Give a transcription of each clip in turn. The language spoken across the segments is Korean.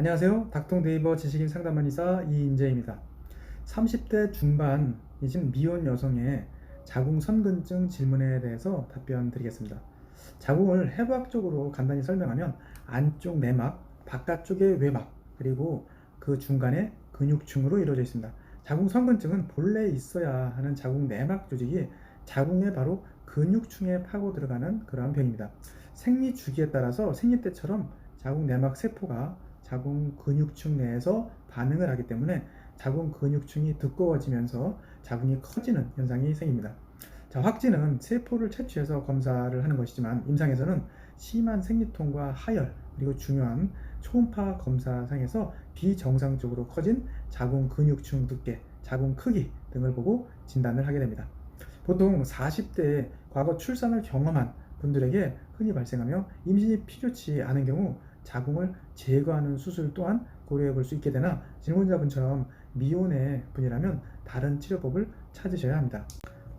안녕하세요. 닥통 네이버 지식인 상담만이사 이인재입니다. 30대 중반이신 미혼 여성의 자궁 선근증 질문에 대해서 답변 드리겠습니다. 자궁을 해부학적으로 간단히 설명하면 안쪽 내막, 바깥쪽의 외막, 그리고 그 중간에 근육층으로 이루어져 있습니다. 자궁 선근증은 본래 있어야 하는 자궁 내막 조직이 자궁의 바로 근육층에 파고 들어가는 그러한 병입니다. 생리 주기에 따라서 생리 때처럼 자궁 내막 세포가 자궁 근육층 내에서 반응을 하기 때문에 자궁 근육층이 두꺼워지면서 자궁이 커지는 현상이 생깁니다. 자, 확진은 세포를 채취해서 검사를 하는 것이지만 임상에서는 심한 생리통과 하열 그리고 중요한 초음파 검사상에서 비정상적으로 커진 자궁 근육층 두께, 자궁 크기 등을 보고 진단을 하게 됩니다. 보통 40대에 과거 출산을 경험한 분들에게 흔히 발생하며 임신이 필요치 않은 경우 자궁을 제거하는 수술 또한 고려해 볼 수 있게 되나 질문자분처럼 미혼의 분이라면 다른 치료법을 찾으셔야 합니다.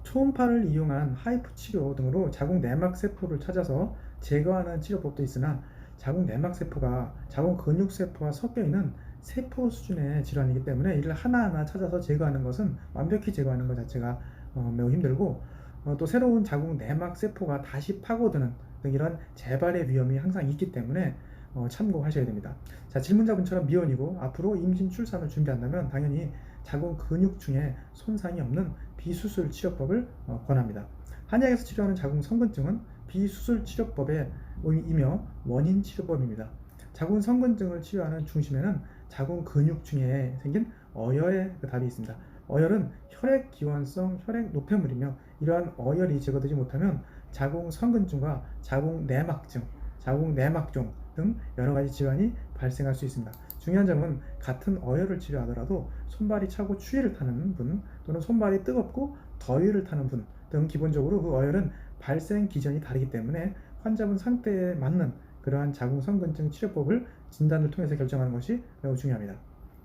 초음파를 이용한 하이프 치료 등으로 자궁 내막 세포를 찾아서 제거하는 치료법도 있으나 자궁 내막 세포가 자궁 근육 세포와 섞여 있는 세포 수준의 질환이기 때문에 이를 하나하나 찾아서 제거하는 것은 완벽히 제거하는 것 자체가 어, 매우 힘들고 어, 또 새로운 자궁 내막 세포가 다시 파고드는 등 이런 재발의 위험이 항상 있기 때문에 어, 참고하셔야 됩니다. 자 질문자분처럼 미혼이고 앞으로 임신 출산을 준비한다면 당연히 자궁 근육층에 손상이 없는 비수술 치료법을 어, 권합니다. 한약에서 치료하는 자궁 성근증은 비수술 치료법의 이며 원인 치료법입니다. 자궁 성근증을 치료하는 중심에는 자궁 근육층에 생긴 어혈의 그 답이 있습니다. 어혈은 혈액 기원성 혈액 노폐물이며 이러한 어혈이 제거되지 못하면 자궁 성근증과 자궁 내막증, 자궁 내막종 등 여러 가지 질환이 발생할 수 있습니다. 중요한 점은 같은 어혈을 치료하더라도 손발이 차고 추위를 타는 분 또는 손발이 뜨겁고 더위를 타는 분 등 기본적으로 그 어혈은 발생 기전이 다르기 때문에 환자분 상태에 맞는 그러한 자궁 성근증 치료법을 진단을 통해서 결정하는 것이 매우 중요합니다.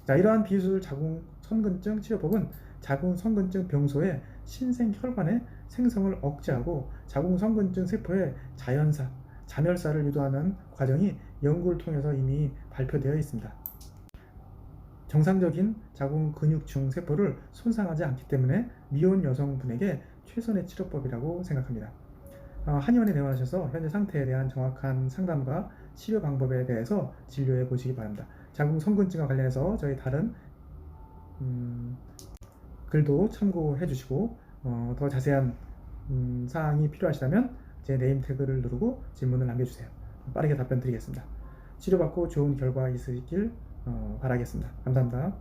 자, 이러한 비수술 자궁 성근증 치료법은 자궁 성근증 병소의 신생 혈관의 생성을 억제하고 자궁 성근증 세포의 자연사, 자멸사를 유도하는 과정이 연구를 통해서 이미 발표되어 있습니다. 정상적인 자궁 근육층 세포를 손상하지 않기 때문에 미혼 여성분에게 최선의 치료법이라고 생각합니다. 어, 한의원에 내원하셔서 현재 상태에 대한 정확한 상담과 치료 방법에 대해서 진료해 보시기 바랍니다. 자궁 성근증과 관련해서 저희 다른 음, 글도 참고해 주시고 어, 더 자세한 음, 사항이 필요하시다면 제 네임 태그를 누르고 질문을 남겨주세요. 빠르게 답변 드리겠습니다. 치료받고 좋은 결과 있으시길 어, 바라겠습니다. 감사합니다.